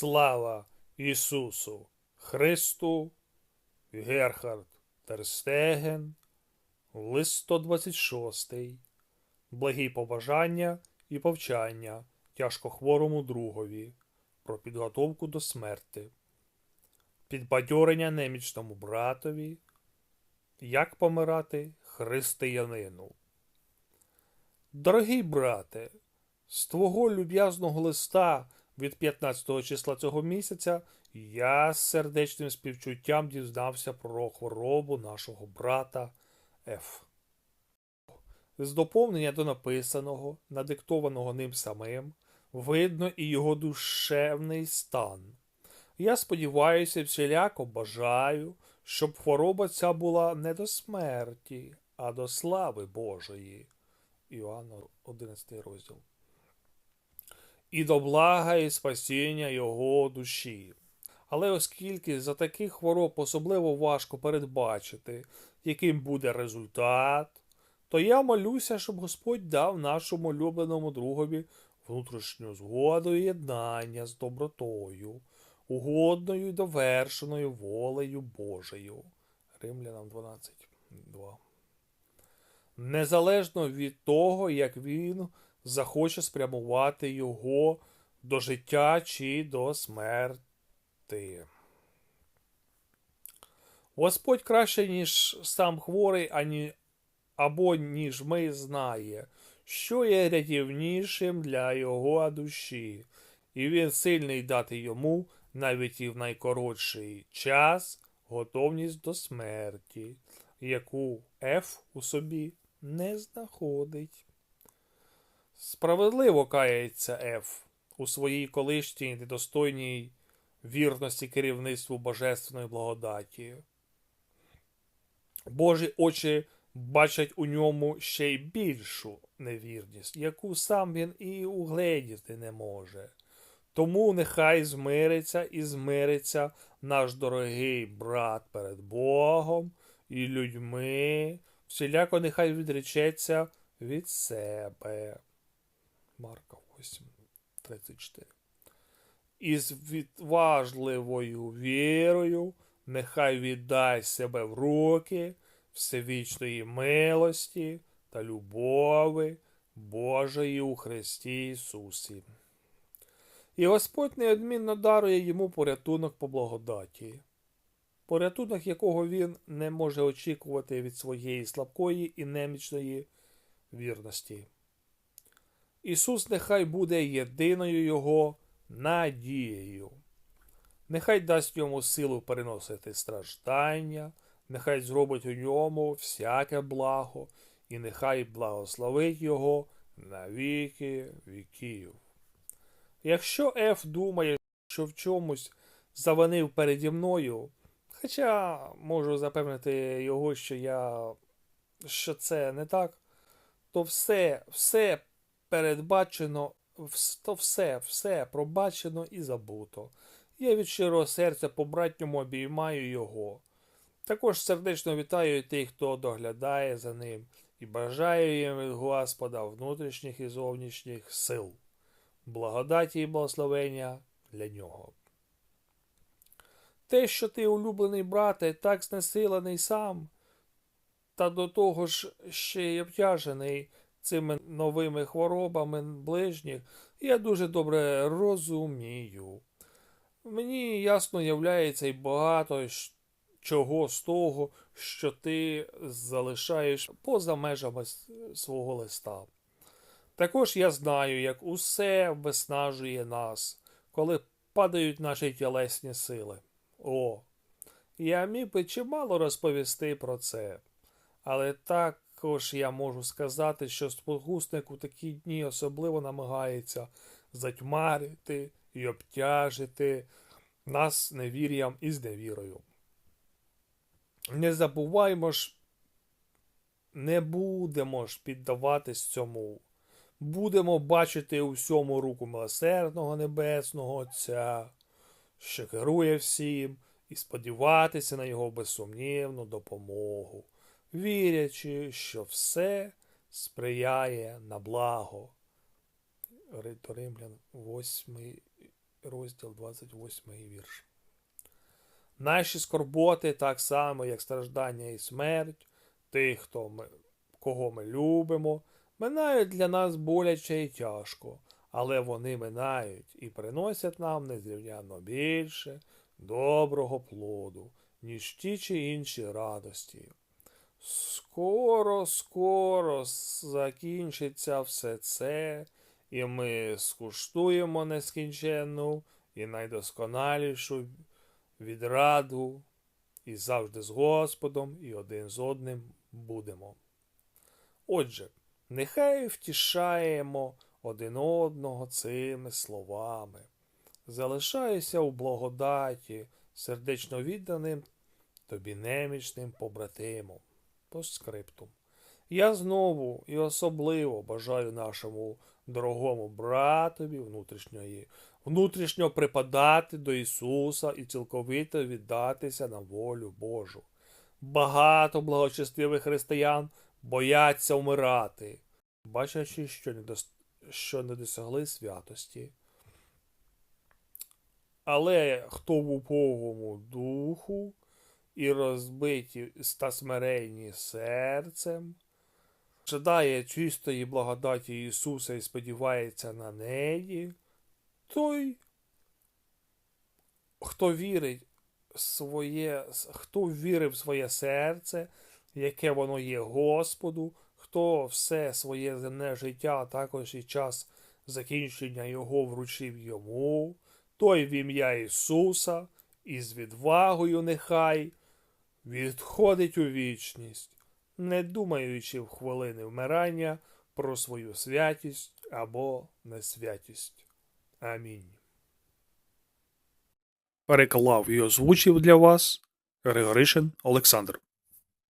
Слава Ісусу Христу, Герхард Терстеген, лист 126, благі побажання і повчання тяжкохворому другові. Про підготовку до смерти, підбадьорення немічному братові, як помирати християнину. Дорогий брате, з твого люб'язного листа від 15 числа цього місяця я з сердечним співчуттям дізнався про хворобу нашого брата Ф. З доповнення до написаного, надиктованого ним самим, видно і його душевний стан. Я сподіваюся, всіляко бажаю, щоб хвороба ця була не до смерті, а до слави Божої. Іоанна 11 розділ. І до блага і спасіння його душі. Але оскільки за таких хвороб особливо важко передбачити, яким буде результат, то я молюся, щоб Господь дав нашому улюбленому другові внутрішню згоду і єднання з добротою, угодною і довершеною волею Божою. Римлянам 12.2 Незалежно від того, як він захоче спрямувати його до життя чи до смерти. Господь краще, ніж сам хворий, ані, або ніж ми знає, що є рятівнішим для його душі, і він сильний дати йому навіть і в найкоротший час готовність до смерті, яку Ф у собі не знаходить. Справедливо кається Ф у своїй колишній недостойній вірності керівництву Божественної благодаті. Божі очі бачать у ньому ще й більшу невірність, яку сам він і угледіти не може. Тому нехай змириться і змириться наш дорогий брат перед Богом і людьми, всіляко нехай відречеться від себе. Марка 8, 34. Із відважливою вірою нехай віддасть себе в руки всевічної милості та любови Божої у Христі Ісусі. І Господь неодмінно дарує йому порятунок по благодаті, порятунок якого він не може очікувати від своєї слабкої і немічної вірності. Ісус нехай буде єдиною Його надією. Нехай дасть йому силу переносити страждання, нехай зробить у ньому всяке благо, і нехай благословить Його на віки віків. Якщо Еф думає, що в чомусь завинив переді мною, хоча можу запевнити його, що я що це не так, то все, все передбачено, то все, все пробачено і забуто. Я від щирого серця по братньому обіймаю його. Також сердечно вітаю тих, хто доглядає за ним, і бажаю їм від Господа внутрішніх і зовнішніх сил, благодаті і благословення для нього. Те, що ти, улюблений брате, так знесилений сам, та до того ж ще й обтяжений цими новими хворобами ближніх, я дуже добре розумію. Мені ясно являється і багато чого з того, що ти залишаєш поза межами свого листа. Також я знаю, як усе виснажує нас, коли падають наші тілесні сили. О, я міг би чимало розповісти про це, але також я можу сказати, що спокусник у такі дні особливо намагається затьмарити і обтяжити нас невір'ям і зневірою. Не забуваймо ж, не будемо ж піддаватись цьому. Будемо бачити у всьому руку милосердного Небесного Отця, що керує всім, і сподіватися на його безсумнівну допомогу, вірячи, що все сприяє на благо. Римлян 8, розділ 28 вірш. Наші скорботи, так само, як страждання і смерть, тих, хто ми, кого ми любимо, минають для нас боляче і тяжко, але вони минають і приносять нам незрівнянно більше доброго плоду, ніж ті чи інші радості. Скоро, скоро закінчиться все це, і ми скуштуємо нескінченну і найдосконалішу відраду, і завжди з Господом, і один з одним будемо. Отже, нехай втішаємо один одного цими словами. Залишаюся у благодаті, сердечно відданим тобі немічним побратимом. Постскриптум. Я знову і особливо бажаю нашому дорогому братові внутрішньої, внутрішньо припадати до Ісуса і цілковито віддатися на волю Божу. Багато благочестивих християн бояться вмирати, бачачи, що не, дос... що не досягли святості. Але хто в убогому духу і розбиті та смиренні серцем, жадає чистої благодаті Ісуса і сподівається на неї, той, хто вірить своє, хто вірив своє серце, яке воно є Господу, хто все своє земне життя, а також і час закінчення його вручив йому, той в ім'я Ісуса і з відвагою нехай відходить у вічність, не думаючи в хвилини вмирання про свою святість або несвятість. Амінь. Переклав і озвучив для вас Григоришин Олександр.